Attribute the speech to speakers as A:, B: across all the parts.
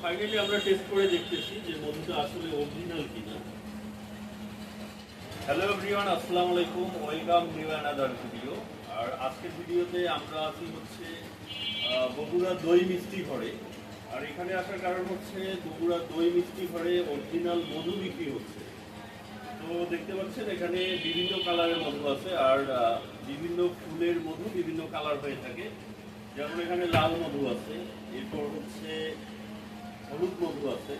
A: Finally আমরা test করে দেখতেছি যে মধুটা আসলে অরিজিনাল কিনা। হ্যালো এভরিওয়ান আলাইকুম, ওয়েলকাম নিউ অ্যানাদার ভিডিও। আর আজকের ভিডিওতে আমরা হচ্ছে বগুড়া দই মিষ্টি ঘরে। আর এখানে আসার কারণ হচ্ছে, বগুড়া দই মিষ্টি ঘরে অরিজিনাল মধু বিক্রি হচ্ছে। তো দেখতে পাচ্ছেন, এখানে বিভিন্ন কালারের মধু আছে, আর বিভিন্ন ফুলের মধু বিভিন্ন কালার হয়ে থাকে। যেমন এখানে লাল মধু আছে, এরপর হচ্ছে হলুদ মধু আছে।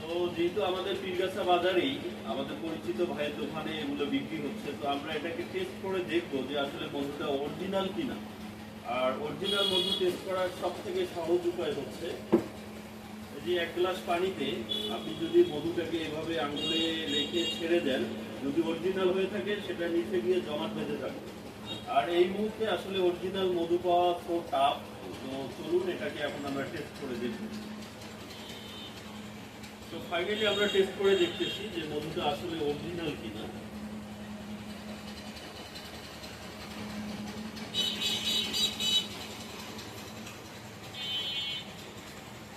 A: তো যেহেতু আমাদের পীরগাছা বাজারেই আমাদের পরিচিত ভাইয়ের দোকানে এগুলো বিক্রি হচ্ছে, তো আমরা এটাকে টেস্ট করে দেখব যে আসলে মধুটা অরিজিনাল কিনা। আর অরিজিনাল মধু টেস্ট করার সব থেকে সহজ উপায় হচ্ছে যে এক গ্লাস পানিতে আপনি যদি মধুটাকে এভাবে আঙুলে রেখে ছেড়ে দেন, যদি অরিজিনাল হয়ে থাকে, সেটা নিচে গিয়ে জমাট বেঁধে থাকে আর এই মুহূর্তে আসলে অরিজিনাল মধু পাওয়া তো টাফ তো চলুন এটাকে এখন আমরা টেস্ট করে দেখি। তো ফাইনালি আমরা টেস্ট করে দেখতেছি যে মধুটা আসলে অরিজিনাল কিনা।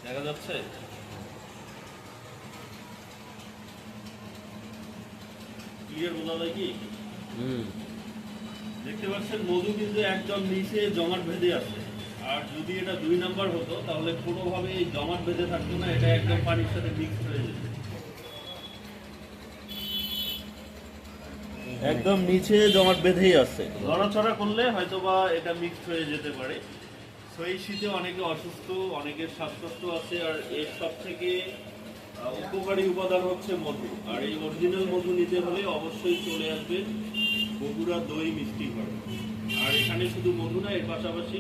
A: দেখা যাচ্ছে? ক্লিয়ার বোঝা যায় কি?
B: হুম।
A: দেখতে পাচ্ছেন মধু কিন্তু একদম নিচে জমাট বেঁধে আছে। আর যদি এটা দুই নাম্বার হতো তাহলে কোনোভাবে জমাট বেঁধে থাকতো না এটা একদম পানির সাথে মিক্স হয়ে যেত। একদম নিচে জমাট বেঁধেই আছে। নড়াচড়া করলে হয়তো বা এটা মিক্সড হয়ে যেতে পারে। তো এই শীতে অনেকে অসুস্থ অনেকের শ্বাসকষ্ট আছে আর এর সব থেকে উপকারী উপাদান হচ্ছে মধু। আর এই অরিজিনাল মধু নিতে হলে অবশ্যই চলে আসবেন বগুড়া দই মিষ্টি ঘর। আর এখানে শুধু মধু না এর পাশাপাশি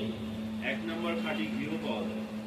A: এক নম্বর খাঁটি ঘিও পাওয়া যায়।